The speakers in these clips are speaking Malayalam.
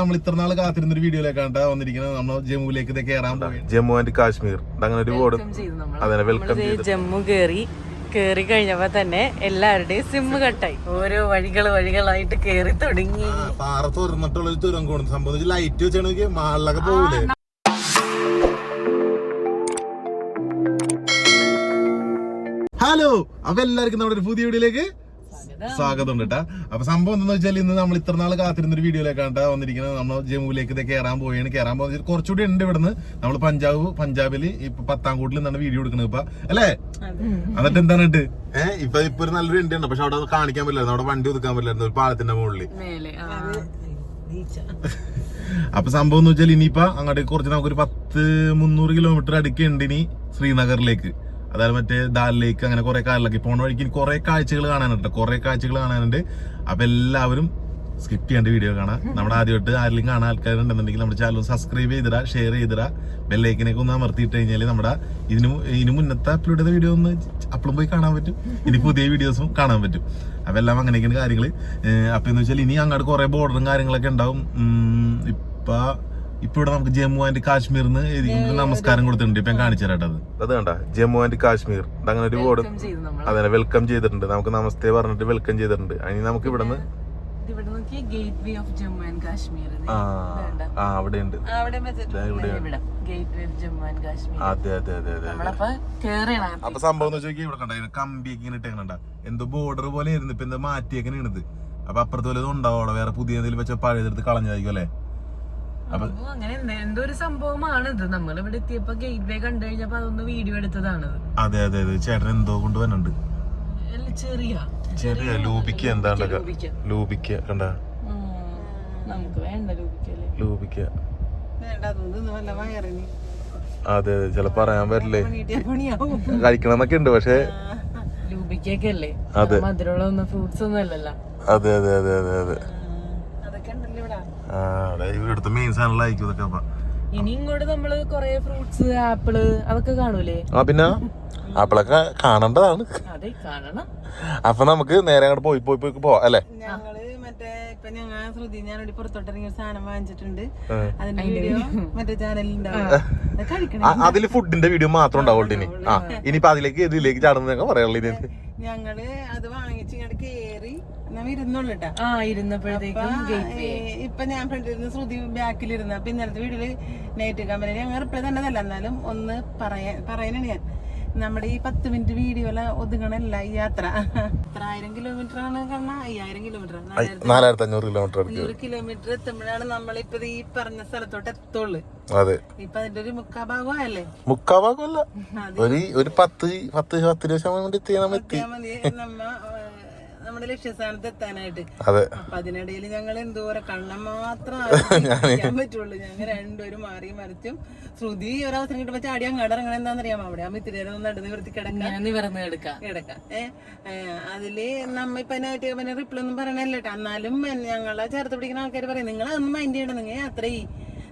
നമ്മൾ ഇത്ര നാൾ കാത്തിരുന്ന ഒരു വീഡിയോയിലേക്കാണ് വന്നിരിക്കുന്നത്. നമ്മൾ ജമ്മുവിലേക്ക് ഇത് കയറാൻ പോയി ജമ്മു ആൻഡ് കാശ്മീർ. അങ്ങനെ ഒരു ബോർഡ് അതെ വെൽക്കം ജമ്മു കേറി കേറി കഴിഞ്ഞപ്പോ തന്നെ എല്ലാവരുടെയും സിമ്മ് കട്ടായി ഓരോ വഴികൾ വഴികളായിട്ട് കേറി തുടങ്ങി. പാറ തുറന്നിട്ടുള്ള ഒരു തുരം കൂടുന്നു സംഭവം. ലൈറ്റ് വെച്ചാണെങ്കിൽ മാളിലൊക്കെ പോകൂലേ ഹലോ അപ്പൊ എല്ലാവർക്കും നമ്മുടെ ഒരു പുതിയ വീഡിയോയിലേക്ക് സ്വാഗതം. ഉണ്ട് കേട്ടാ അപ്പൊ സംഭവം എന്താന്ന് വെച്ചാൽ ഇന്ന് നമ്മൾ ഇത്ര നാൾ കാത്തിരുന്ന ഒരു കേട്ടാ വന്നിരിക്കുന്നത് നമ്മൾ ജമ്മുവിലേക്ക് ഇത് കയറാൻ പോയാണ് കയറാൻ പോകുന്നത് കുറച്ചുകൂടി ഉണ്ട് ഇവിടുന്ന്. നമ്മൾ പഞ്ചാബ് പഞ്ചാബിൽ ഇപ്പൊ പത്താം കൂട്ടിൽ നിന്നാണ് വീഡിയോ എടുക്കുന്നത് ഇപ്പൊ. അല്ലേ? എന്നിട്ട് എന്താണ് ഇട്ട് ഏഹ് ഇപ്പൊ ഇപ്പൊ ഒരു നല്ലൊരു ഉണ്ട് ഉണ്ട്. പക്ഷെ അവിടെ കാണിക്കാൻ പറ്റില്ലായിരുന്നു. അവിടെ വണ്ടി ഒതുക്കാൻ പറ്റില്ലായിരുന്നു. ഒരു പാലത്തിന്റെ മുകളിൽ. അപ്പൊ സംഭവം എന്ന് വെച്ചാൽ ഇനിയിപ്പോ അങ്ങോട്ട് കുറച്ച് നമുക്ക് ഒരു പത്ത് മുന്നൂറ് കിലോമീറ്റർ അടുക്കുണ്ട് ഇനി ശ്രീനഗറിലേക്ക്. അതായത് മറ്റേ ദാൽ ലേക്ക് അങ്ങനെ കുറെ കാലിലൊക്കെ പോണ വഴിക്ക് കുറെ കാഴ്ചകൾ കാണാനുണ്ട്. കുറെ കാഴ്ചകൾ കാണാനുണ്ട്. അപ്പൊ എല്ലാവരും സ്കിപ്പ് ചെയ്യേണ്ട വീഡിയോ കാണാം. നമ്മുടെ ആദ്യമായിട്ട് ആരെങ്കിലും കാണാൻ ആൾക്കാരുണ്ടെന്നുണ്ടെങ്കിൽ നമ്മുടെ ചാനൽ സബ്സ്ക്രൈബ് ചെയ്തിടാ ഷെയർ ചെയ്തിടാ. ബെല്ലൈക്കനൊക്കെ ഒന്ന് അമർത്തിയിട്ട് കഴിഞ്ഞാൽ നമ്മുടെ ഇതിന് ഇതിന് മുന്നത്തെ അപ്ലോഡ് ചെയ്ത വീഡിയോ ഒന്ന് അപ്പോഴും പോയി കാണാൻ പറ്റും. ഇനി പുതിയ വീഡിയോസും കാണാൻ പറ്റും. അപ്പൊ എല്ലാം അങ്ങനെയൊക്കെയാണ് കാര്യങ്ങൾ അപ്പൊ എന്ന് വെച്ചാൽ ഇനി അങ്ങോട്ട് കുറെ ബോർഡറും കാര്യങ്ങളൊക്കെ ഉണ്ടാവും. ഇപ്പൊ ഇപ്പൊ ഇവിടെ നമുക്ക് ജമ്മു ആൻഡ് എഴുതിക്കൊണ്ട് നമസ്കാരം കൊടുത്തിട്ടുണ്ട്. ഇപ്പൊ ഞാൻ കാണിച്ചു തരാട്ടത് അത്. കണ്ട? ജമ്മു ആൻഡ് കാശ്മീർ. അങ്ങനെ ഒരു ബോർഡ് Welcome അതെ വെൽക്കം ചെയ്തിട്ടുണ്ട്. നമുക്ക് നമസ്തേ പറഞ്ഞിട്ട് വെൽക്കം ചെയ്തിട്ടുണ്ട്. അതിന് നമുക്ക് ഇവിടെ നോക്കി gateway of Jammu and Kashmir അവിടെ ഉണ്ട് അവിടെ ഇവിടെ. Gateway of Jammu and Kashmir. അതെ അതെ അതെ അതെ അതെ. നമ്മളപ്പോ കേറിയാണ് അപ്പൊ സംഭവം എന്ന് വെച്ചാൽ ഇവിടെ കണ്ട കമ്പി ഇങ്ങനെ ഇട്ടേക്കണ്ട എന്തോ ബോർഡർ പോലെ ആയിരുന്നു ഇപ്പൊ എന്താ മാറ്റിയൊക്കെ ഇണത് അപ്പൊ അപ്പുറത്തെ പോലെ ഉണ്ടാവും അവിടെ? വേറെ പുതിയ എന്തെങ്കിലും വെച്ച പഴയതെടുത്ത് കളഞ്ഞതായിരിക്കും അല്ലേ? അങ്ങനെ എന്ത- ഒരു സംഭവമാണ് ഇത് നമ്മൾ ഇവിടെ എത്തിയപ്പോ ഗേറ്റ് വേ കണ്ടു കഴിഞ്ഞപ്പോ അതൊന്ന് വീഡിയോ എടുത്തതാണത്. അതെ അതെ അതെ. ചേട്ടൻ എന്തോ കൊണ്ട് വന്നുണ്ട് അല്ല, ചെറിയ. ചെറിയ ലൂപിക്ക എന്താണ്ടൊക്കെ ലൂപിക്ക. ലൂപിക്ക കണ്ട. നമുക്ക് വേണ്ട ലൂബിക്ക അതെ അതെ. ചിലപ്പോ പറയാൻ പറ്റില്ലേ? കഴിക്കണമെന്നൊക്കെ ഉണ്ട് പക്ഷെ ലൂപിക്കൊക്കെ അല്ലേ? അതെ. മധുരമുള്ള ഫ്രൂട്ട്സ് ഒന്നും അല്ലല്ലോ. അതെ അതെ അതെ അതെ അതെ അതൊക്കെ ഉണ്ടല്ലോ ഇവിടെ ആ അവിടെ ഇവിടുത്തെ മെയിൻ സാധനങ്ങളായിരിക്കും ഇതൊക്കെ അപ്പൊ. ഇനി ഇങ്ങോട്ട് നമ്മൾ കൊറേ ഫ്രൂട്ട്സ് ആപ്പിൾ അതൊക്കെ കാണൂലേ? ആ പിന്നെ? ആപ്പിളൊക്കെ കാണണ്ടതാണ്. അതെ കാണണം. അപ്പൊ നമുക്ക് നേരെ അങ്ങോട്ട് പോയി പോയി പോയി പോവാം അല്ലേ? ഞങ്ങൾ മറ്റേ ഇപ്പൊ ഞങ്ങൾ ശ്രുതി ഞാനൊരു പുറത്തോട്ടിറങ്ങിയ സാധനം വാങ്ങിച്ചിട്ടുണ്ട്. ആ. അതിന്റെ വീഡിയോ മറ്റേ ചാനലിൽ കഴിക്കണം. അതിൽ ഫുഡിന്റെ വീഡിയോ മാത്രം ഉണ്ടാവുള്ളൂ ഇനി. ആ ഇനിയിപ്പൊ അതിലേക്ക് ഇതിലേക്ക് ചാടുന്നതൊക്കെ പറയാനുള്ളത് ഞങ്ങൾ അത് വാങ്ങിച്ച് ഇങ്ങോട്ട് കേറി നമ്മ ഇരുന്നുള്ളൂ കേട്ടാ ആ ഇരുന്നപ്പോഴത്തേക്കും ഇപ്പൊ ഞാൻ ഫ്രണ്ടിരുന്ന് ശ്രുതി ബാക്കിലിരുന്ന. അപ്പൊ ഇന്നലത്തെ വീട്ടിൽ നൈറ്റ് കമ്പനി ഞങ്ങൾ റിപ്ലൈ തന്നതല്ല. എന്നാലും ഒന്ന് പറയാൻ പറയാനാണ് ഞാൻ. നമ്മുടെ ഈ പത്ത് മിനിറ്റ് വീഡിയോല ഒതുങ്ങണല്ല ഈ യാത്ര. എത്ര ആയിരം കിലോമീറ്റർ ആണ് കണ്ണ? അയ്യായിരം കിലോമീറ്റർ നാലായിരത്തി അഞ്ഞൂറ് കിലോമീറ്റർ അടുത്ത് നൂറ് കിലോമീറ്റർ എത്തുമ്പോഴാണ് നമ്മളിപ്പോ ഈ പറഞ്ഞ സ്ഥലത്തോട്ട് എത്തുള്ളൂ. അതെ. ഇപ്പൊ അതിന്റെ ഒരു മുക്കാ ഭാഗമല്ലേ മുക്കാ ഭാഗമല്ല. ഒരു ഒരു പത്ത് പത്ത് പത്ത് ശതമാനം കൊണ്ട് എത്തി. നമ്മ നമ്മുടെ ലക്ഷ്യസ്ഥാനത്ത് എത്താനായിട്ട്. അതെ. അപ്പൊ അതിനിടയിൽ ഞങ്ങൾ എന്തോരം കണ്ണം മാത്രം ആലോചിക്കാൻ പറ്റുള്ളൂ. ഞങ്ങൾ രണ്ടുപേരും മാറി മറിച്ചും ശ്രുതി ഒരവസരം കിട്ടുമ്പോ ചാടി അങ്ങോട്ട് ഇറങ്ങണ എന്താണെന്നറിയാമോ അവിടെ? നേരം ഒന്ന് നടന്ന് നിവർത്തി കിടക്കാം. ഞാൻ നിവർന്ന് എടുക്കാം കിടക്കാം. ഏഹ് അതിൽ നമ്മ ഇപ്പൊ അതിനായിട്ട് പിന്നെ റിപ്ലൈ ഒന്നും പറയണല്ലോ എന്നാലും ഞങ്ങളെ ചേർത്ത് പിടിക്കുന്ന ആൾക്കാർ പറയും നിങ്ങൾ അതൊന്നും മൈൻഡ് ചെയ്യണം നിങ്ങൾ യാത്ര ചെയ്യ്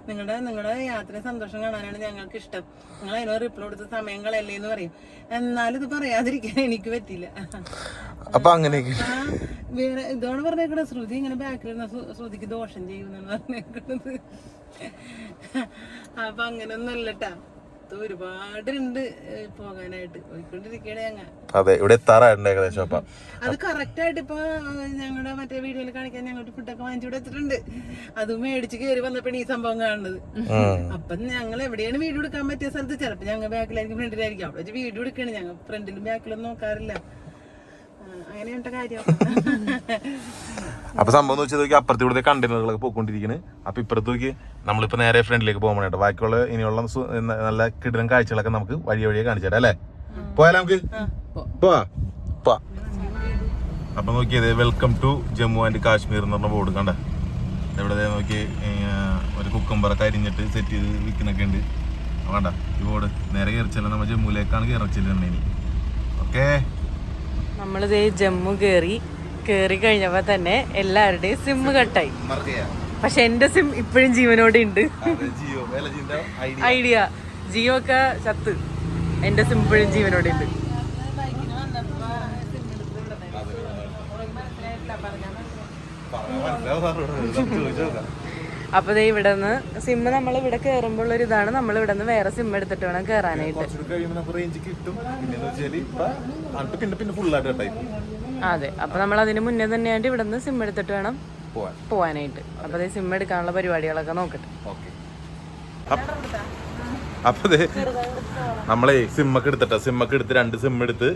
നിങ്ങളുടെ നിങ്ങളുടെ യാത്ര സന്തോഷം കാണാനാണ് ഞങ്ങൾക്ക് ഇഷ്ടം നിങ്ങൾ അതിനോട് റിപ്ലൈ കൊടുത്ത സമയങ്ങളല്ലേ എന്ന് പറയും. എന്നാലും ഇത് പറയാതിരിക്കാൻ എനിക്ക് പറ്റില്ല അപ്പൊ അങ്ങനെ വേറെ ഇതോട് പറഞ്ഞേക്കണത്. ശ്രുതി ഇങ്ങനെ ബാക്കിൽ ശ്രുതിക്ക് ദോഷം ചെയ്യുമെന്നാണ് പറഞ്ഞേക്കണത്. അപ്പൊ അങ്ങനെ അല്ലട്ടാ ഇത് ഒരുപാടുണ്ട് ഏഹ്, പോകാനായിട്ട്. പോയിക്കൊണ്ടിരിക്കണേ ഞങ്ങൾ അതെ ഇവിടെ എത്താറായിട്ടുണ്ട് ഏകദേശം അപ്പൊ. അത് കറക്റ്റ് ആയിട്ട് ഇപ്പൊ ഞങ്ങളുടെ മറ്റേ വീഡിയോയിൽ കാണിക്കാൻ ഞങ്ങൾക്ക് ഫുഡൊക്കെ വാങ്ങിച്ചു കൊടുത്തിട്ടുണ്ട് അത് മേടിച്ച് കയറി വന്നപ്പോഴാണ് ഈ സംഭവം കാണുന്നത്. അപ്പൊ ഞങ്ങൾ എവിടെയാണ് വീഡിയോ എടുക്കാൻ പറ്റിയ സ്ഥലത്ത് ചിലപ്പോ ഞങ്ങൾ ബാക്കിലായിരിക്കും ഫ്രണ്ടിലായിരിക്കും അവിടെ വെച്ച് വീഡിയോ എടുക്കണേ ഞങ്ങൾ ഫ്രണ്ടിലും ബാക്കിലൊന്നും നോക്കാറില്ല. അപ്പൊ സംഭവം വെച്ചാൽ നോക്കി അപ്പുറത്ത് ഇവിടുത്തെ കണ്ടെയ്നറുകളൊക്കെ പോയിക്കൊണ്ടിരിക്കുന്നത് അപ്പൊ ഇപ്പുറത്ത് നോക്കി നമ്മളിപ്പോ നേരെ ഫ്രണ്ടിലേക്ക് പോകാൻ വേണ്ടി ബാക്കിയുള്ള ഇനിയുള്ള നല്ല കിടിലം കാഴ്ചകളൊക്കെ നമുക്ക് വഴി വഴിയെ കാണിച്ചു തരാം അല്ലേ? പോയാലോ നമുക്ക്? പോവാ. പോവാ. അപ്പൊ നോക്കിയത് welcome to Jammu and Kashmir എന്ന് പറഞ്ഞ ബോർഡ് കണ്ട. ഇവിടെ നോക്കി ഒരു കുക്കമ്പറൊക്കെ അരിഞ്ഞിട്ട് സെറ്റ് ചെയ്ത് വിൽക്കുന്നൊക്കെ ഉണ്ട്. വേണ്ട ഈ ബോർഡ് നേരെ കയറിച്ചല്ല നമ്മൾ ജമ്മുവിലേക്കാണ് കയറച്ചില്ല ഇനി. ഓക്കേ നമ്മളിതേ ജമ്മു കേറി കേറി കഴിഞ്ഞപ്പോ തന്നെ എല്ലാവരുടെയും സിം കട്ടായി പക്ഷെ എന്റെ സിം ഇപ്പോഴും ജീവനോടെ ഉണ്ട് ഐഡിയ ഐഡിയ ജിയോ ഒക്കെ ചത്ത് എന്റെ സിം ഇപ്പോഴും ജീവനോടെ ഉണ്ട് അപ്പൊ ദേ ഇവിടെ നിന്ന് സിം നമ്മൾ ഇവിടെ കയറുമ്പോൾ ഒരു ഇതാണ് നമ്മൾ ഇവിടെ നിന്ന് വേറെ സിം എടുത്തിട്ട് വേണം കേറാനായിട്ട് അതെ അപ്പൊ നമ്മൾ അതിന് മുന്നേ തന്നെയായിട്ട് ഇവിടെ നിന്ന് സിം എടുത്തിട്ട് വേണം പോവാനായിട്ട്. അപ്പൊ ദേ സിം എടുക്കാനുള്ള പരിപാടികളൊക്കെ നോക്കട്ടെ. അപ്പൊ നമ്മളെ സിമ്മൊക്കെ എടുത്തിട്ട. സിമ്മൊക്കെ എടുത്ത് രണ്ട് സിം എടുത്ത്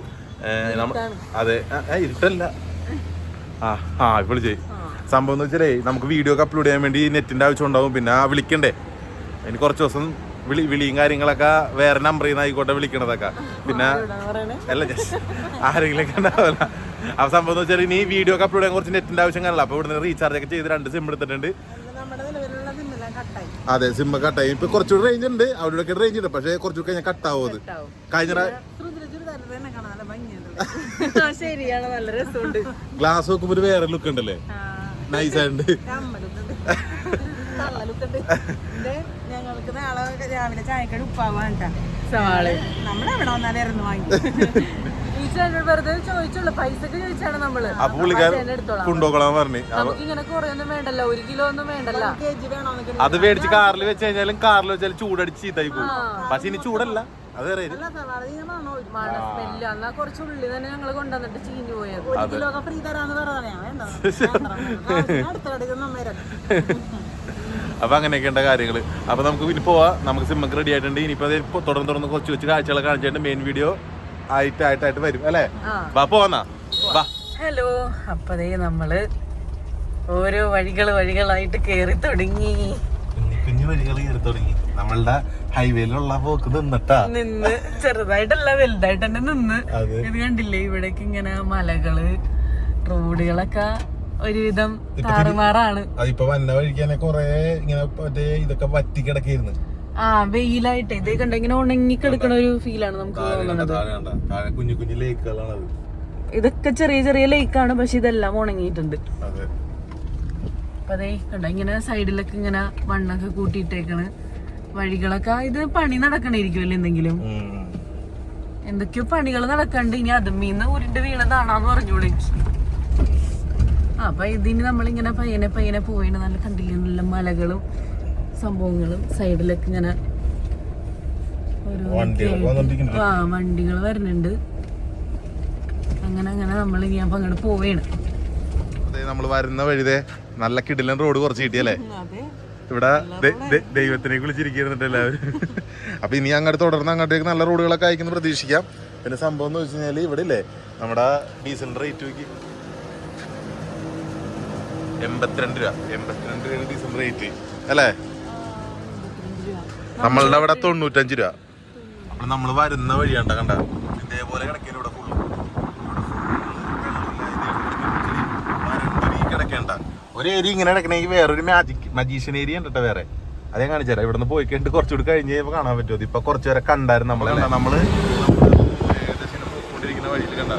അതെ ഇരുട്ടല്ല. ആ ആ ഇപ്പോൾ ചെയ് സംഭവം എന്ന് വെച്ചാലേ നമുക്ക് വീഡിയോ ഒക്കെ അപ്ലോഡ് ചെയ്യാൻ വേണ്ടി നെറ്റിന്റെ ആവശ്യം ഉണ്ടാവും. പിന്നെ ആ വിളിക്കണ്ടേ? അതിന് കുറച്ച് ദിവസം വിളി വിളിയും കാര്യങ്ങളൊക്കെ വേറെ നമ്പറിൽ നിന്ന് ആയിക്കോട്ടെ വിളിക്കണതൊക്കെ. പിന്നെ അല്ല ജസ്റ്റ് ആരെങ്കിലും ഒക്കെ ഉണ്ടാവില്ല ആ സംഭവം എന്ന് വെച്ചാൽ ഇനി വീഡിയോ ഒക്കെ അപ്ലോഡ് ചെയ്യാൻ കുറച്ച് നെറ്റിന്റെ ആവശ്യം കാണില്ല അപ്പൊ ഇവിടുന്ന് റീചാർജ് ഒക്കെ ചെയ്ത് രണ്ട് സിം എടുത്തിട്ടുണ്ട്. അതെ സിം കട്ടായി ഇപ്പൊ കുറച്ചുകൂടി റേഞ്ച് ഉണ്ട്. അവിടെ റേഞ്ച് ഉണ്ട്. പക്ഷേ കുറച്ചുകൂടി കഴിഞ്ഞാൽ കട്ടാവും അത്. കഴിഞ്ഞ ശരിയാണ്. നല്ല രസമുണ്ട്. ഗ്ലാസ് നോക്കുമ്പോ ഒരു വേറെ ലുക്ക് ഉണ്ടല്ലേ? നൈസ് ആയിട്ടുണ്ട് കമ്മലുക്കുണ്ട് കള്ളലുക്കുണ്ട് ഇത് ഞങ്ങൾക്ക് നാളെ രാവിലെ ചായക്കടി വാങ്ങി വെറുതെ ചോദിച്ചുള്ളൂ. പൈസക്ക് ചോദിച്ചാണ് നമ്മൾ. പറഞ്ഞു. നമുക്ക് ഇങ്ങനെ കുറയൊന്നും വേണ്ടല്ലോ. ഒരു കിലോ ഒന്നും വേണ്ടല്ലോ. അത് മേടിച്ച് കാറിൽ വെച്ച് കഴിഞ്ഞാലും കാറിൽ വെച്ചാൽ ചൂടടിച്ച് ചീത്തായി പോകും പക്ഷെ ഇനി ചൂടല്ല. അത് വേറെ ഇത്. സവാള തീരുമാനോ മണ സ്മെല്ല് എന്നാ കുറച്ച് ഉള്ളി തന്നെ ഞങ്ങൾ കൊണ്ടുവന്നിട്ട് ചീഞ്ഞു പോയത് ഒരു കിലോ ഒക്കെ ഫ്രീ തരാന്ന് പറഞ്ഞാ വേണ്ട അടുത്ത കടയിൽ നമ്മേരം അപ്പൊ അങ്ങനെയൊക്കെയുള്ള കാര്യങ്ങൾ. അപ്പൊ നമുക്ക് ഇനി പോവാ. നമുക്ക് സിമ്മക്ക് റെഡി ആയിട്ടുണ്ട്. ഇനിയിപ്പോ അത് തുടർന്ന് തുടർന്ന് കുറച്ച് കൊച്ചു കാഴ്ചകളെ കാണിച്ചിട്ട് മെയിൻ വീഡിയോ ആയിട്ട് ആയിട്ടായിട്ട് വരും. അല്ലേ? വാ പോവാന്നാ. വാ. ഹലോ. അപ്പതേ നമ്മൾ ഓരോ വഴികൾ വഴികളായിട്ട് കേറി തുടങ്ങി. കുഞ്ഞു വഴികൾ കയറി തുടങ്ങി. നമ്മളുടെ ഹൈവേയിലുള്ള പോക്ക് നിന്നിട്ടാ. നിന്ന് ചെറുതായിട്ടല്ല വലുതായിട്ട് തന്നെ നിന്ന്. ഇത് കണ്ടില്ലേ ഇവിടേക്ക് ഇങ്ങനെ മലകൾ റോഡുകളൊക്കെ ഒരുവിധം താറുമാറാണ്. അതിപ്പോ വന്ന വഴിക്കാനെ കൊറേ ഇങ്ങനെ മറ്റേ ഇതൊക്കെ വറ്റി കിടക്കായിരുന്നു ആ വെയിലായിട്ട്. ഇതേ കണ്ട ഇങ്ങനെ ഉണങ്ങി കിടക്കണ ഒരു ഫീലാണ് നമുക്ക് തോന്നുന്നത്. ഇതൊക്കെ ചെറിയ ചെറിയ ലേക്കാണ് പക്ഷെ ഇതെല്ലാം ഉണങ്ങിയിട്ടുണ്ട്. അതെ അപ്പൊ അതേ കണ്ട ഇങ്ങനെ സൈഡിലൊക്കെ ഇങ്ങനെ മണ്ണൊക്കെ കൂട്ടിയിട്ടേക്കണ്. വഴികളൊക്കെ ഇത് പണി നടക്കണിരിക്കുമല്ലോ എന്തെങ്കിലും. എന്തൊക്കെയോ പണികൾ നടക്കണ്ട് ഇനി അതുമ്മീന്ന് ഉരുണ്ട് വീണതാണോന്ന് പറഞ്ഞോളൂ അപ്പൊ ഇതിന് നമ്മളിങ്ങനെ പയ്യനെ പയ്യനെ പോയിന് നല്ല കണ്ടില്ല നല്ല മലകളും സംഭവങ്ങളും സൈഡിലൊക്കെ ഇങ്ങനെ. ആ വണ്ടികൾ വരുന്നുണ്ട് അങ്ങനെ അങ്ങനെ നമ്മൾ ഇനി അപ്പൊ അങ്ങോട്ട് പോവേണ്. അതെ നമ്മൾ വരുന്ന വഴിതേ നല്ല കിടിലൻ റോഡ് കുറച്ച് കിട്ടിയല്ലേ? ഇവിടെ ദൈവത്തിനെ വിളിച്ചിരിക്കുന്നുണ്ട് എല്ലാവരും. അപ്പൊ ഇനി അങ്ങോട്ട് തുടർന്ന് അങ്ങോട്ടേക്ക് നല്ല റോഡുകളൊക്കെ അയക്കുന്നു പ്രതീക്ഷിക്കാം. പിന്നെ സംഭവം എന്ന് വെച്ച് കഴിഞ്ഞാൽ ഇവിടെ ഇല്ലേ? നമ്മുടെ ഡീസലിന്റെ റേറ്റ് നോക്കി. എൺപത്തിരണ്ട് രൂപ. എൺപത്തിരണ്ട് രൂപ ഡീസൽ റേറ്റ് അല്ലേ? നമ്മളുടെ അവിടെ തൊണ്ണൂറ്റഞ്ച് രൂപ. അപ്പൊ നമ്മൾ വരുന്ന വഴിയാണ്ട കണ്ട? ഇതേപോലെ കിടക്കേണ്ട ഇവിടെ ഫുള്ള് ഒരു ഏരിയ ഇങ്ങനെ കിടക്കണമെങ്കിൽ വേറൊരു മാജിക് മജീഷ്യൻ ഏരിയ ഉണ്ട് കേട്ടോ വേറെ. അതേ കാണിച്ചുതരാം. ഇവിടുന്ന് പോയി കഴിഞ്ഞിട്ട് കുറച്ചുകൂടി കഴിഞ്ഞ് കഴിയുമ്പോൾ കാണാൻ പറ്റുമോ? ഇപ്പൊ കുറച്ച് പേരെ കണ്ടായിരുന്നു നമ്മളെ നമ്മൾ പോയിക്കൊണ്ടിരിക്കുന്ന വഴിയിൽ കണ്ട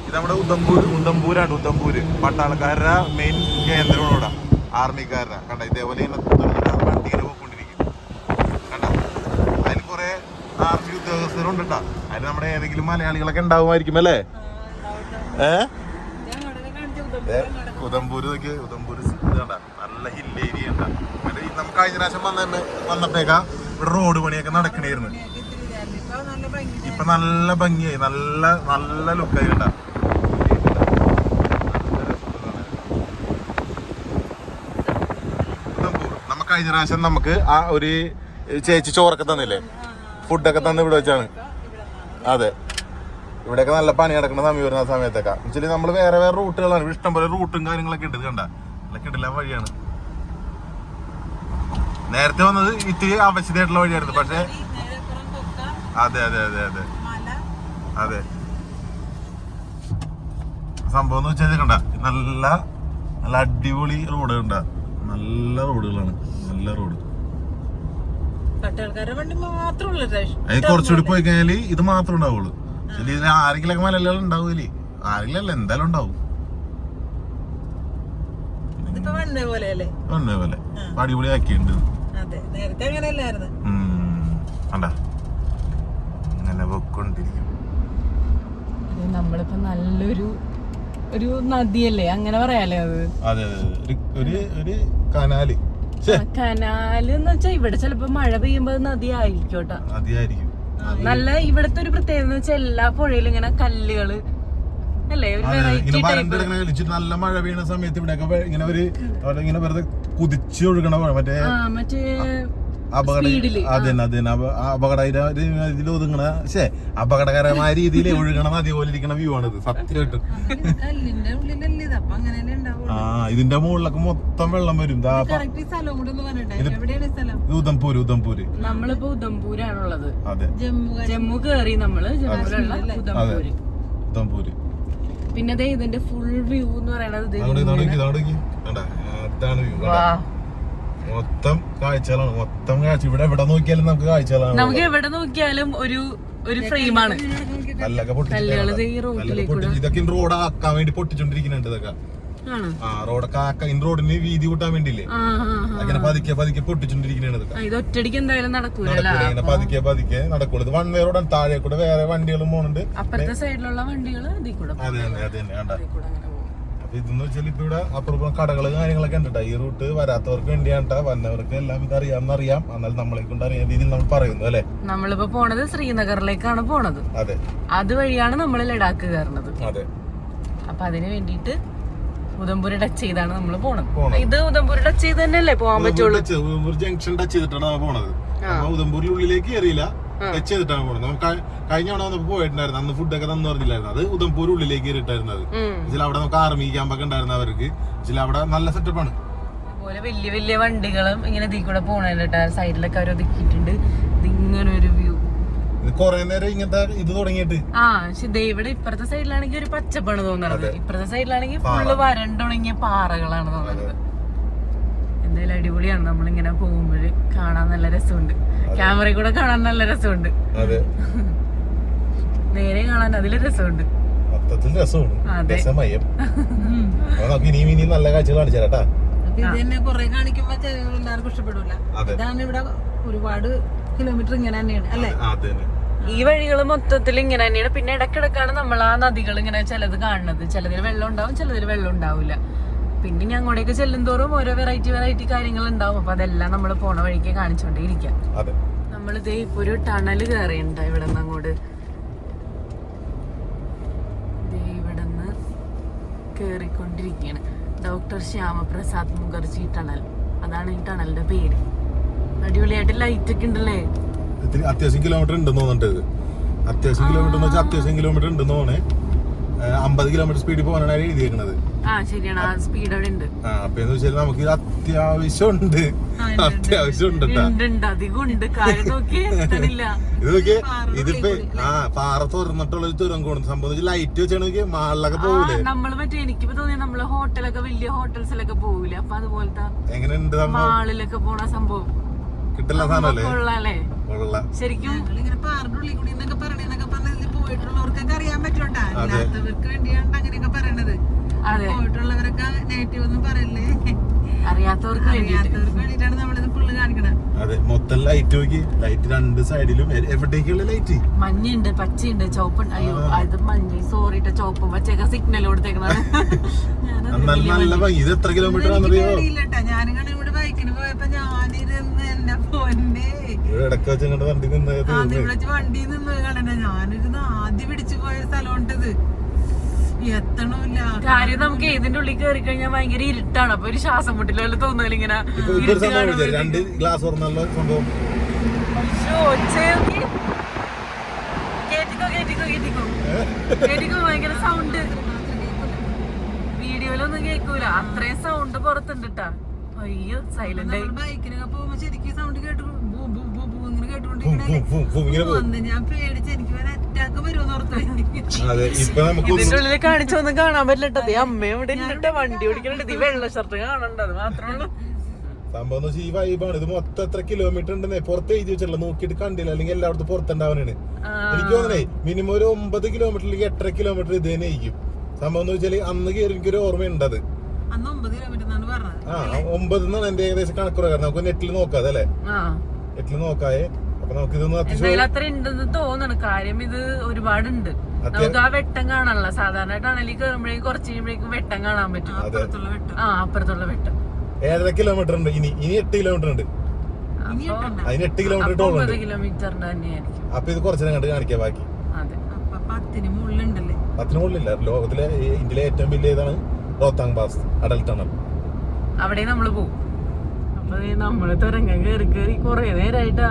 ഇത് നമ്മുടെ ഉദംപൂർ ഉദംപൂരാണ് ഉദംപൂര്. പട്ടാളക്കാരുടെ മെയിൻ കേന്ദ്രമാണ് ഇവിടെ. ആർമിക്കാരുടെ. കണ്ട ഇതേപോലെ ഇങ്ങനെ വണ്ടി ഇങ്ങനെ പോയിക്കൊണ്ടിരിക്കും കണ്ട? അതിൽ കുറെ ആർമി ഉദ്യോഗസ്ഥരുണ്ട് കേട്ടോ അതിൽ നമ്മുടെ ഏതെങ്കിലും മലയാളികളൊക്കെ ഉണ്ടാവുമായിരിക്കും അല്ലേ? ഏഹ് ഏ, ഉദംപൂര് നോക്കി ഉദംപൂര് നല്ല ഹിൽ ഏരിയ ഉണ്ട് നമുക്ക് കഴിഞ്ഞ പ്രാവശ്യം വന്ന വന്നപ്പോഴേക്കാ ഇവിടെ റോഡ് പണിയൊക്കെ നടക്കണേരുന്നു ഇപ്പൊ നല്ല ഭംഗിയായി നല്ല നല്ല ലുക്കായി കണ്ട. നമുക്ക് കഴിഞ്ഞ പ്രാവശ്യം നമുക്ക് ആ ഒരു ചേച്ചി ചോറൊക്കെ തന്നില്ലേ? ഫുഡൊക്കെ തന്ന് ഇവിടെ വെച്ചാണ്. അതെ. ഇവിടെയൊക്കെ നല്ല പണി നടക്കുന്ന സമയം വരുന്ന സമയത്തൊക്കെ. എന്നുവെച്ചാൽ നമ്മൾ വേറെ വേറെ റൂട്ടുകളാണ്. ഇഷ്ടം പോലെ റൂട്ടും കാര്യങ്ങളൊക്കെ ഉണ്ട് കണ്ട. അതൊക്കെ ഇടില്ല വഴിയാണ്. നേരത്തെ വന്നത് ഇത്തിരി ആവശ്യമായിട്ടുള്ള വഴിയായിരുന്നു. പക്ഷേ അതെ അതെ അതെ അതെ. അതെ. സംഭവം എന്ന് വെച്ചാൽ കണ്ട. നല്ല നല്ല അടിപൊളി റോഡ് കണ്ട. നല്ല റോഡുകളാണ്. നല്ല റോഡ്. കുറച്ചുകൂടി പോയി കഴിഞ്ഞാൽ ഇത് മാത്രമേ ഉണ്ടാവുള്ളൂ. ഇതിൽ ഇതിൽ ആരെങ്കിലും മലയാളികൾ ഉണ്ടാവൂലേ? ആരെങ്കിലും അല്ല എന്തായാലും ഉണ്ടാവും. വണ്ണേ പോലെ. അടിപൊളി ആക്കിയിട്ടുണ്ട് ഇങ്ങനെ പൊക്കൊണ്ടിരിക്കും. നമ്മളിപ്പോ നല്ലൊരു ഒരു നദിയല്ലേ? അങ്ങനെ പറയാലേ അത്? അതെ. ഒരു- ഒരു കനാല്. കനാല് എന്ന് വെച്ചാ ഇവിടെ ചെലപ്പോ മഴ പെയ്യുമ്പോ അത് നദി ആയിരിക്കോട്ടാ നദിയായിരിക്കും. നല്ല ഇവിടത്തെ ഒരു പ്രത്യേകത എന്ന് വെച്ചാൽ എല്ലാ പുഴയിലും ഇങ്ങനെ കല്ലുകൾ ഇങ്ങനെ വരണ്ട് കളിച്ചിട്ട് നല്ല മഴ വീണ സമയത്ത് ഇവിടെയൊക്കെ ഇങ്ങനെ ഒരു ഇങ്ങനെ വെറുതെ കുതിച്ച് ഒഴുകണ മറ്റേ മറ്റേ അപകട അതന്നെ അതന്നെ അതെ അപകട ഇതിൽ ഒതുങ്ങണ പക്ഷേ അപകടകരമായ രീതിയിൽ ഒഴുകണ നദി പോലെ ഇരിക്കണ വ്യൂ ആണിത് സത്യമായിട്ടും ആ ഇതിന്റെ മുകളിലൊക്കെ മൊത്തം വെള്ളം വരും ദാ പ- കറക്റ്റ് സ്ഥലം കൂടെ ഒന്ന് എവിടെയാണ് ഈ സ്ഥലം ഇത് ഉദംപൂര് ഉദംപൂര് നമ്മളിപ്പോ ഉദംപൂരാണുള്ളത് അതെ ജമ്മു കേറി നമ്മൾ ജമ്മുവിലുള്ള ഉദംപൂര് ഉദംപൂര് പിന്നെ ദേ ഇതിന്റെ ഫുൾ വ്യൂ എന്ന് ഇതാണ് അതാണ് വ്യൂ വാ. മൊത്തം കാഴ്ചകളാണ്. മൊത്തം കാഴ്ച. ഇവിടെ എവിടെ നോക്കിയാലും നമുക്ക് കാഴ്ചകളാണ്. നമുക്ക് എവിടെ നോക്കിയാലും ഒരു ഒരു ഫ്രെയിമാണ്. കല്ലൊക്കെ പൊട്ടിച്ച് ഇതൊക്കെ റോഡ് ആക്കാൻ വേണ്ടി പൊട്ടിച്ചോണ്ടിരിക്കുന്നുണ്ട് ഇതൊക്കെ. ആ റോഡൊക്കെ ആക്കാൻ ഇൻ റോഡിന് വീതി കൂട്ടാൻ വേണ്ടിയില്ലേ. അങ്ങനെ പതുക്കെ പതുക്കെ പൊട്ടിച്ചോണ്ടിരിക്കുന്നുണ്ട് ഇതൊക്കെ. ആ, ഇത് ഒറ്റടിക്ക് എന്തായാലും നടക്കൂലല്ല നടക്കൂല ഇങ്ങനെ പതുക്കെ പതുക്കെ നടക്കുള്ളൂ. ഇത് വൺ വേ റോഡാണ് താഴെ കൂടെ വേറെ വണ്ടികളും പോകുന്നുണ്ട് അപ്പുറത്തെ സൈഡിലുള്ള വണ്ടികൾ അതെ അതെ അതെ കണ്ട ഇതിൽ കൂടെ അങ്ങനെ പോകും അപ്പൊ ഇതെന്ന് വെച്ചാൽ ഇപ്പൊ ഇവിടെ അപ്പുറം കടകൾ കാര്യങ്ങളൊക്കെ ഉണ്ട്. ഈ റൂട്ട് വരാത്തവർക്ക് വേണ്ടിയാണ് വന്നവർക്ക് എല്ലാം ഇത് അറിയാമെന്നറിയാം എന്നാൽ നമ്മളെ കൊണ്ട് അറിയാൻ രീതിയിൽ നമ്മൾ പറയുന്നു അല്ലെ? നമ്മളിപ്പോ പോണത് ശ്രീനഗറിലേക്കാണ് പോണത്. അതെ. അതുവഴിയാണ് നമ്മൾ ലഡാക്ക് കയറുന്നത് അതെ. അപ്പൊ അതിന് വേണ്ടിയിട്ട് ഉദംപൂര് ടച്ച് ചെയ്താണ് നമ്മൾ പോണത്. ഇത് ഉദംപൂര് ടച്ച് ചെയ്ത് തന്നെയല്ലേ പോകാൻ പറ്റുള്ളൂ? ഉദംപൂർ ജംഗ്ഷൻ ടച്ച് ചെയ്തിട്ടാണ് പോണത്. ഉദംപൂരിനുള്ളിലേക്ക് അറിയില്ല ടച്ച് ചെയ്തിട്ടാണ് പോണത്. നമുക്ക് കഴിഞ്ഞ തവണ നമുക്ക് പോയിട്ടുണ്ടായിരുന്നു. അന്ന് ഫുഡൊക്കെ തന്നു പറഞ്ഞില്ലായിരുന്നു. അത് ഉദംപൂർ ഉള്ളിലേക്ക് കയറിയിട്ടായിരുന്നത് അത് ഇതിൽ അവിടെ നമുക്ക് ആർമി ക്യാമ്പൊക്കെ ഉണ്ടായിരുന്നു അവർക്ക്. ഇതിൽ അവിടെ നല്ല സെറ്റപ്പാണ് അതുപോലെ വലിയ വലിയ വണ്ടികളും ഇങ്ങനെ ഇതിൽ കൂടെ പോണേട്ടാ സൈഡിലൊക്കെ അവർ ഒതുക്കിയിട്ടുണ്ട്. ഇതിങ്ങനെ ഒരു വ്യൂ കൊറേ നേരം ഇങ്ങനത്തെ ഇത് തുടങ്ങിയിട്ട്. ആ പക്ഷെ ഇവിടെ ഇപ്പുറത്തെ സൈഡിലാണെങ്കിൽ ഒരു പച്ചപ്പാണ് തോന്നുന്നത് ഇപ്പുറത്തെ സൈഡിലാണെങ്കിൽ ഫുള്ള് വരണ്ടുണങ്ങിയ പാറകളാണ് തോന്നുന്നത് എന്തായാലും അടിപൊളിയാണ്. നമ്മളിങ്ങനെ പോകുമ്പോൾ കാണാൻ നല്ല രസമുണ്ട്. ക്യാമറയിൽ കൂടെ കാണാൻ നല്ല രസമുണ്ട്. അതെ. നേരെ കാണാൻ അതിൽ രസമുണ്ട്. മൊത്തത്തിൽ രസമാണ്. അതെ. രസമയം. അപ്പൊ നമുക്ക് ഇനിയും ഇനിയും നല്ല കാഴ്ചകൾ കാണിച്ചു തരാട്ടാ. അപ്പൊ ഇത് തന്നെ കുറെ കാണിക്കുമ്പോ ചെ- എല്ലാവർക്കും ഇഷ്ടപ്പെടില്ല അതെ. ഇതാണ് ഇവിടെ ഒരുപാട് കിലോമീറ്റർ ഇങ്ങനെ തന്നെയാണ് അല്ലേ? ഈ വഴികൾ മൊത്തത്തിൽ ഇങ്ങനെ തന്നെയാണ്. പിന്നെ ഇടക്കിടക്കാണ് നമ്മൾ ആ നദികൾ ഇങ്ങനെ ചിലത് കാണുന്നത്. ചിലതിൽ വെള്ളം ഉണ്ടാവും ചിലതിൽ വെള്ളം ഉണ്ടാവില്ല പിന്നെ ഇനി അങ്ങോട്ടേക്ക് ചെല്ലുന്തോറും ഓരോ വെറൈറ്റി വെറൈറ്റി കാര്യങ്ങൾ ഉണ്ടാവും അപ്പൊ അതെല്ലാം നമ്മൾ പോണ വഴിക്ക് കാണിച്ചോണ്ടേയിരിക്കാം അതെ. നമ്മൾ ഇതേ ഇപ്പൊ ഒരു ടണൽ കയറിയുണ്ട് ഇവിടെ നിന്ന് അങ്ങോട്ട്. ഇവിടെ നിന്ന് കേറിക്കൊണ്ടിരിക്കുകയാണ് ഡോക്ടർ ശ്യാമപ്രസാദ് മുഖർജി ടണൽ. അതാണ് ഈ ടണലിന്റെ പേര്. അടിപൊളിയായിട്ട് ലൈറ്റ് ഒക്കെ ഉണ്ടല്ലേ? അത്യാവശ്യം കിലോമീറ്റർ ഉണ്ടെന്ന് തോന്നുന്നുണ്ട് അത്യാവശ്യം കിലോമീറ്റർ എന്ന് വെച്ചാൽ അത്യാവശ്യം കിലോമീറ്റർ ഉണ്ടെന്ന് തോന്നണേ. അമ്പത് കിലോമീറ്റർ സ്പീഡിൽ പോകാനാണ് അതിൽ എഴുതിയേക്കണത്. ആ ശരിയാണ്. ആ സ്പീഡ് ഉണ്ട് ആ അപ്പൊ എന്ന് വെച്ചാൽ നമുക്ക് ഇത് അത്യാവശ്യം ഉണ്ട് അത്യാവശ്യം ഉണ്ട് ഇത് നോക്കിയേ ഇതിപ്പോ ആ പാറ തുറന്നിട്ടുള്ള ഒരു തുരങ്കം സംഭവം ലൈറ്റ് വെച്ചാൽ നോക്കിയേ മാളിലൊക്കെ പോകില്ല പോകൂലേ നമ്മൾ മറ്റേ എനിക്ക് തോന്നി നമ്മൾ ഹോട്ടലൊക്കെ വലിയ ഹോട്ടൽസിലൊക്കെ പോകൂലേ അപ്പൊ അതുപോലത്തെ എങ്ങനെയുണ്ട് മാളിലൊക്കെ പോണ സംഭവം. കിട്ടില്ല കൊള്ളാം ശരിക്കും പോയിട്ടുള്ളവർക്കൊക്കെ അറിയാൻ പറ്റൂട്ടാ അല്ലാത്തവർക്ക് വേണ്ടിയാണ് അങ്ങനെയൊക്കെ പറയണത്. അതെ. പോയിട്ടുള്ളവരൊക്കെ നെഗറ്റീവ് ഒന്നും പറയല്ലേ? അറിയാത്തവർക്ക് അറിയാത്തവർക്ക് വേണ്ടിയിട്ടാണ് നമ്മളിത് ഫുള്ള് കാണിക്കണത്. അതെ മൊത്തം ലൈറ്റ് നോക്കി. ലൈറ്റ് രണ്ട് സൈഡിലും എവിടേക്കുള്ള ലൈറ്റ് മഞ്ഞുണ്ട് പച്ചയുണ്ട് ചുവപ്പുണ്ട്. അയ്യോ അത് മഞ്ഞ സോറി ചുവപ്പും പച്ചയൊക്കെ സിഗ്നൽ കൊടുത്തേക്കണത്. നല്ല നല്ല ഭംഗി. ഇത് എത്ര കിലോമീറ്റർ ആണെന്നറിയോ? ഞാനും കണ്ടു ബൈക്കിന് പോയപ്പോ ഞാനിരുന്ന് എന്റെ പൊന്നെ ആദ്യം വിളിച്ച് വണ്ടി നിന്ന് കാണണ്ട? ഞാനിരുന്ന് ആദ്യം പിടിച്ചു പോയ സ്ഥലമുണ്ടത്. എത്തണമില്ല കാര്യം നമുക്ക് ഏതിന്റെ ഉള്ളിൽ കയറി കഴിഞ്ഞാൽ ഭയങ്കര ഇരുട്ടാണ്. അപ്പൊ ഒരു ശ്വാസം മുട്ടില്ല തോന്നല ഇങ്ങനെ രണ്ട് ഗ്ലാസ് സംഭവം കേറ്റിക്കോ ഭയങ്കര സൗണ്ട് വീഡിയോയിലൊന്നും കേൾക്കൂല അത്രയും സൗണ്ട് പുറത്തുണ്ട് ട്ടാ. അയ്യോ സൈലന്റ് ആയി. ബൈക്കിനൊക്കെ പോകുമ്പോ ശരിക്കും സൗണ്ട് കേട്ടു ബൂ ബൂ ബൂ ബൂ ഇങ്ങനെ കേട്ടുകൊണ്ടിരിക്കണേ ഞാൻ പേടിച്ച് എനിക്ക് വരെ അറ്റാക്ക് വരുമെന്ന് ഓർത്തു നമുക്ക് ഇതിന്റെ ഉള്ളിൽ കാണിച്ചൊന്നും കാണാൻ പറ്റില്ലട്ടത് അമ്മ ഇവിടെ ഇന്നിട്ട് വണ്ടി ഓടിക്കണുണ്ട്. ഈ വെള്ള ഷർട്ട് കാണണ്ട അത് മാത്രമേ സംഭവം എന്ന് വെച്ചാൽ ഈ വൈബാണ് ഇത് മൊത്തം എത്ര കിലോമീറ്റർ ഉണ്ടെന്നേ പുറത്ത് എഴുതി വെച്ചല്ലോ നോക്കിയിട്ട് കണ്ടില്ല. അല്ലെങ്കിൽ എല്ലായിടത്തും പുറത്തുണ്ടാവാനാണ്. എനിക്ക് തോന്നണേ മിനിമം ഒരു ഒമ്പത് കിലോമീറ്ററിലേക്ക് എട്ടര കിലോമീറ്റർ ഇത് തന്നെ ആയിരിക്കും. സംഭവം എന്ന് വെച്ചാൽ അന്ന് കയറി എനിക്കൊരു ഓർമ്മയുണ്ട് അത്. അന്ന് ഒമ്പത് കിലോമീറ്റർ എന്നാണ് പറഞ്ഞത്. ആ ഒമ്പത് എന്നാണ് എന്റെ ഏകദേശം കണക്കുറ കാരണം നമുക്ക് നെറ്റിൽ നോക്കാതെ അല്ലേ? ആ. നെറ്റിൽ നോക്കാതെ. അപ്പൊ നമുക്ക് ഇതൊന്നും അത്യാവശ്യം എന്തായാലും അത്ര ഉണ്ടെന്ന് തോന്നണ് കാര്യം ഇത് ഒരുപാടുണ്ട്. നമുക്ക് ആ വെട്ടം കാണാനുള്ള സാധാരണ ടണലിൽ കയറുമ്പോഴേക്കും കുറച്ച് കഴിയുമ്പോഴേക്കും വെട്ടം കാണാൻ പറ്റും. അപ്പുറത്തുള്ള വെട്ടം. ആ അപ്പുറത്തുള്ള വെട്ടം. ഏഴര കിലോമീറ്റർ ഉണ്ട്? ഇനി ഇനി എട്ട് കിലോമീറ്റർ ഉണ്ട്. അപ്പൊ അതിന് എട്ട് കിലോമീറ്റർ അപ്പൊ ടോൾ ഒമ്പത് കിലോമീറ്ററിന്റെ തന്നെയായിരിക്കും. അപ്പൊ ഇത് കുറച്ചു നേരം കണ്ട് കാണിക്കാം ബാക്കി. അതെ. അപ്പൊ പത്തിന് മുള്ളുണ്ടല്ലേ പത്തിന് മുകളിലില്ല. ലോകത്തിലെ ഈ- ഇന്ത്യയിലെ ഏറ്റവും വലിയ ഇതാണ് റോത്താങ് പാസ് അടൽ ടണൽ അവിടെ നമ്മൾ പോകും അപ്പൊ നമ്മൾ തുരങ്ക കേറി കേറി നേരായിട്ടാ.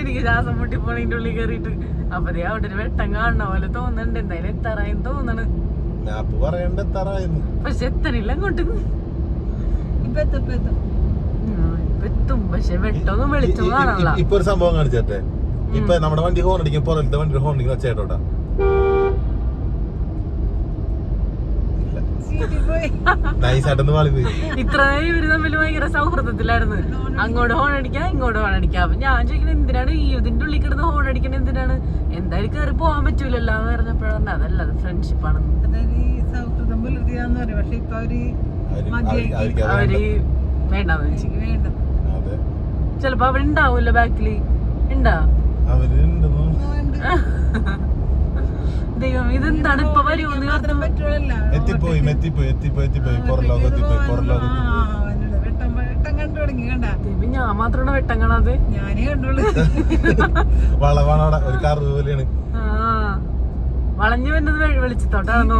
എനിക്ക് ശ്വാസം ഉള്ളിൽ അപ്പൊ ദേ അവിടെ ഒരു വെട്ടം കാണുന്ന പോലെ തോന്നുന്നുണ്ട്. എന്തായാലും എത്താറായി തോന്നണ്. മാപ്പ് പറയണ്ട എത്താറായിരുന്നു പക്ഷെ എത്തണില്ല അങ്ങോട്ട്. ഇപ്പൊ എത്തും ഇപ്പൊ എത്തും. ആ, ഇപ്പൊ എത്തും. പക്ഷെ വെട്ടമൊന്നും വെളിച്ചം ഇ- ഇ- കാണാനുള്ള. ഇ- ഇപ്പൊ ഒരു സംഭവം കാണിച്ചേ ഇപ്പൊ നമ്മുടെ വണ്ടി ഹോൺ അടിക്കും പുറത്തെ വണ്ടി ഹോൺ അടിക്കുന്ന ചേട്ടോട്ടാ സീറ്റിൽ പോയി നൈസായിട്ടൊന്ന് വാളി പോയി ഇത്രയും ഇവർ തമ്മിൽ ഭയങ്കര സൗഹൃദത്തിലായിരുന്നു. അങ്ങോട്ട് ഹോൺ അടിക്കാം ഇങ്ങോട്ട് ഹോൺ അടിക്കാം അപ്പൊ ഞാൻ ചോദിക്കുന്നത് എന്തിനാണ് ഈ ഇതിന്റെ ഉള്ളിൽ കിടന്ന് ഹോൺ അടിക്കണത്? എന്തിനാണ്? എന്തായാലും കയറി പോകാൻ പറ്റൂലല്ലോ എന്ന് പറഞ്ഞപ്പോഴാണ്. അതല്ല അത് ഫ്രണ്ട്ഷിപ്പ് ആണ് സൗഹൃദം പുലർത്തിയാന്ന് പറയും. പക്ഷെ ഇപ്പൊ അവർ അവർ വേണ്ട. വേണ്ടെന്ന് വെച്ചു എനിക്ക് ചിലപ്പോ അവിടെ ഉണ്ടാവൂല്ലോ ബാക്കിൽ ഉണ്ടാ? അവർ ദൈവം ഇതെന്താണ്? ഇപ്പൊ വരുമെന്ന് പറ്റുള്ളല്ല എത്തിപ്പോയി എത്തിപ്പോയി എത്തിപ്പോയി എത്തിപ്പോയി. പുറം ലോകം എത്തിപ്പോയി പുറം ലോകം എത്തിപ്പോയി വെട്ടം വെട്ടം കണ്ടു തുടങ്ങി കണ്ട? ദൈവം ഞാൻ മാത്രമാണ് വെട്ടം കാണാതെ ഞാനേ കണ്ടുള്ളൂ. വളവാണ് ഒരു കാർ പോലെയാണ്. ആ വളഞ്ഞു വരുന്നത് വെളിച്ചത്തോട്ടാണെന്ന്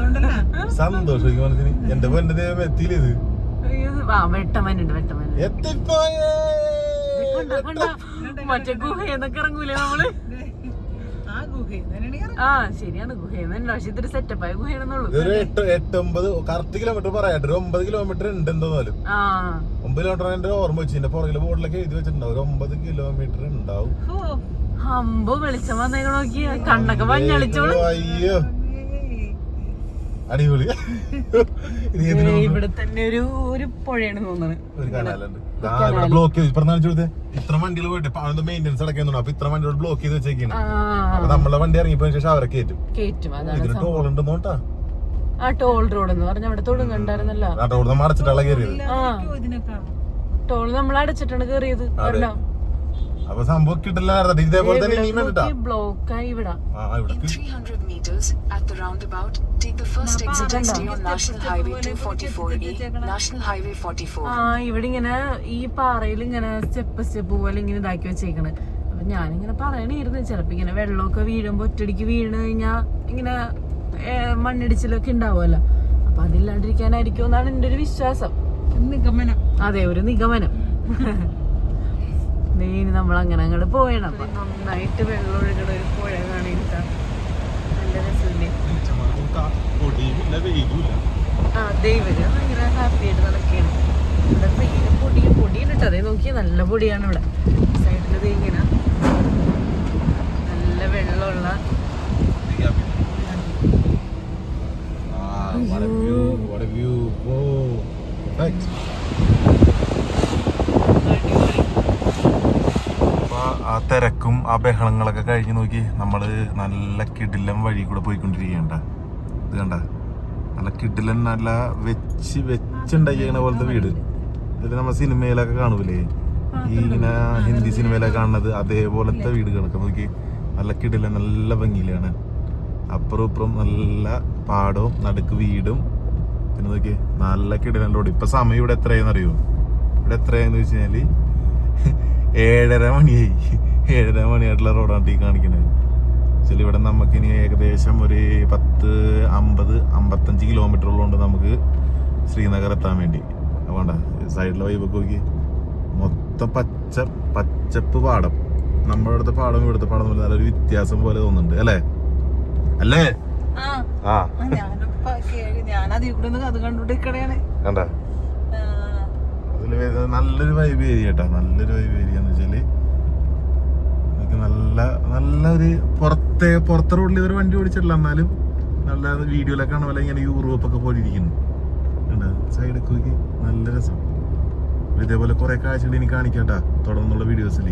ഉണ്ടല്ലോ. സന്തോഷം മനസ്സിന്. എന്റെ പൊന്റെ ദൈവം എത്തിയില്ലേ ഇത്? അയ്യോ, ആ വെട്ടം വന്നുണ്ട് വെട്ടം വന്നുണ്ട് എത്തിപ്പോയേ! കണ്ട കണ്ട. മറ്റേ ഗുഹയെന്നൊക്കെ ഇറങ്ങൂലേ നമ്മൾ? ആ ശരിയാണ്. ഗുഹയെന്നല്ല പക്ഷെ ഇതൊരു സെറ്റപ്പായ ഗുഹയാണെന്നുള്ളൂ. ഇതൊരു എട്ട് എട്ട് ഒമ്പത് കറക്റ്റ് കിലോമീറ്റർ പറയാട്ടെ ഒരു ഒമ്പത് കിലോമീറ്റർ ഉണ്ട് എന്തായാലും ആ. ഒമ്പത് കിലോമീറ്റർ എന്റെ ഓർമ്മ വെച്ചു. എന്റെ പുറകിലെ ബോർഡിലൊക്കെ എഴുതി വെച്ചിട്ടുണ്ടാവും ഒരു ഒമ്പത് കിലോമീറ്റർ ഉണ്ടാവും. അമ്പോ വെളിച്ചം വന്നേക്ക നോക്കി കണ്ണൊക്കെ മഞ്ഞളിച്ചോളൂ അയ്യോ. അടിപൊളി. ഇവിടെ തന്നെ ഒരു ഒരു പുഴയാണ് തോന്നുന്നത്. ഒരു കനാലുണ്ട്. ആ ഇവിടെ ബ്ലോക്ക് ചെയ്ത് ഇപ്പൊ ചോദിച്ചത് ഇത്ര വണ്ടികൾ പോയിട്ട് അതൊന്ന് മെയിന്റെനൻസ് അടക്കുന്നുണ്ട് അപ്പൊ ഇത്ര വണ്ടികൾ ബ്ലോക്ക് ചെയ്ത് വെച്ചേക്കാണ് അപ്പൊ നമ്മളെ വണ്ടി ഇറങ്ങിയപ്പോ ശേഷം അവരെ കയറ്റും. കേറ്റും ഇതിന് ടോൾ ഉണ്ട് നോട്ടാ ആ ടോൾ റോഡ് എന്ന് പറഞ്ഞ അവിടെ തൊടുന്നുണ്ടായിരുന്നല്ലോ ആ ടോൾ നമ്മൾ അടച്ചിട്ടുള്ള കയറിയത്. ടോൾ നമ്മൾ അടച്ചിട്ടാണ് കേറിയത് കാരണം അപ്പൊ സംഭവം കിട്ടില്ല ഇതേപോലെ തന്നെ ഇനിയും വേണ്ടിട്ടാ ബ്ലോക്കായി ഇവിടെ ആ ഇവിടെ In 300 meters, at the roundabout, take the first exit and stay on National Highway 244E, National Highway 44. ആ ഇവിടെ ഇങ്ങനെ ഈ പാറയിൽ ഇങ്ങനെ സ്റ്റെപ്പ് സ്റ്റെപ്പ് പോലെ ഇങ്ങനെ ഇതാക്കി വെച്ചേക്കണ്. അപ്പൊ ഞാനിങ്ങനെ പറയണിരുന്നു ചിലപ്പോ ഇങ്ങനെ വെള്ളമൊക്കെ വീഴുമ്പോ ഒറ്റടിക്ക് വീണ് കഴിഞ്ഞാ ഇങ്ങനെ ഏ, മണ്ണിടിച്ചിലൊക്കെ ഉണ്ടാവുമല്ലോ. അപ്പൊ അതില്ലാണ്ടിരിക്കാനായിരിക്കും എന്നാണ് എന്റെ ഒരു വിശ്വാസം. നിഗമനം. അതെ ഒരു നിഗമനം. ഇനി നമ്മൾ അങ്ങനെ അങ്ങോട്ട് പോയണം നന്നായിട്ട് വെള്ളം ഒഴുകണ ഒരു പുഴ കാണിട്ടാ നല്ല രസമില്ലേ ആ ദൈവര് ഭയങ്കര ഹാപ്പി ആയിട്ട് നടക്കുകയാണ് ഇവിടെ പെയ്യുന്ന പൊടിയും പൊടിയും ഇട്ടോ അതേ നോക്കിയാൽ നല്ല പൊടിയാണ് ഇവിടെ സൈഡിൽ ദേ ഇങ്ങനെ നല്ല വെള്ളമുള്ള what a view, what a view. Whoa. Perfect. അപ്പൊ ആ തിരക്കും ആ ബഹളങ്ങളൊക്കെ കഴിഞ്ഞ് നോക്കി നമ്മൾ നല്ല കിടിലം വഴി കൂടെ പോയിക്കൊണ്ടിരിക്കണ്ട ഇത് കണ്ട? നല്ല കിടിലൻ നല്ല വെച്ച് വെച്ചുണ്ടാക്കിയ പോലത്തെ വീട്. ഇതിൽ നമ്മൾ സിനിമയിലൊക്കെ കാണൂലേ? ഈ ഇങ്ങനെ ഹിന്ദി സിനിമയിലൊക്കെ കാണുന്നത് അതേപോലത്തെ വീട് കിടക്കും നോക്കി നല്ല കിടിലൻ നല്ല ഭംഗിയിലാണ്. അപ്പുറം ഇപ്പുറം നല്ല പാടവും നടുക്ക് വീടും. പിന്നെ നോക്കി നല്ല കിടിലൻ റോഡ്. ഇപ്പൊ സമയം ഇവിടെ എത്രയാന്ന് അറിയോ ഇവിടെ എത്രയാന്ന് വെച്ച് കഴിഞ്ഞാൽ ഏഴര മണിയായി ഏഴര മണിയായിട്ടുള്ള റോഡാണ് ഈ കാണിക്കുന്നത് ചില ഇവിടെ നമുക്കിനി ഏകദേശം ഒരു പത്ത് അമ്പത് അമ്പത്തഞ്ച് കിലോമീറ്റർ ഉള്ളതുകൊണ്ട് നമുക്ക് ശ്രീനഗർ എത്താൻ വേണ്ടി. വേണ്ട സൈഡിലെ വൈബൊക്കെ നോക്കി മൊത്തം പച്ച പച്ചപ്പ് പാടം. നമ്മുടെ ഇവിടുത്തെ പാടം ഇവിടുത്തെ പാടം തമ്മിൽ നല്ലൊരു വ്യത്യാസം പോലെ തോന്നുന്നുണ്ട് അല്ലേ? അല്ലേ? ആ ആ ആ, ഞാനിപ്പ കേറി ഞാൻ അതിൽ കൂടെ ഒന്ന് അത് കണ്ടുകൊണ്ടിരിക്കണേണ് കണ്ട വേ- നല്ലൊരു വൈബ് ഏരിയ കേട്ടോ നല്ലൊരു വൈബ് ഏരിയ എന്ന് വെച്ചാൽ നമുക്ക് നല്ല നല്ലൊരു പുറത്തെ പുറത്തെ റോഡിൽ ഒരു വണ്ടി ഓടിച്ചിട്ടില്ല. എന്നാലും നല്ല വീഡിയോയിലൊക്കെ കാണുമല്ല ഇങ്ങനെ യൂറോപ്പ് ഒക്കെ പോലെ ഇരിക്കുന്നു കണ്ട സൈഡൊക്കെ നോക്കി നല്ല രസം. ഇതേപോലെ കുറെ കാഴ്ചകൾ ഇനി കാണിക്കാട്ടാ. തുടർന്നുള്ള വീഡിയോസിൽ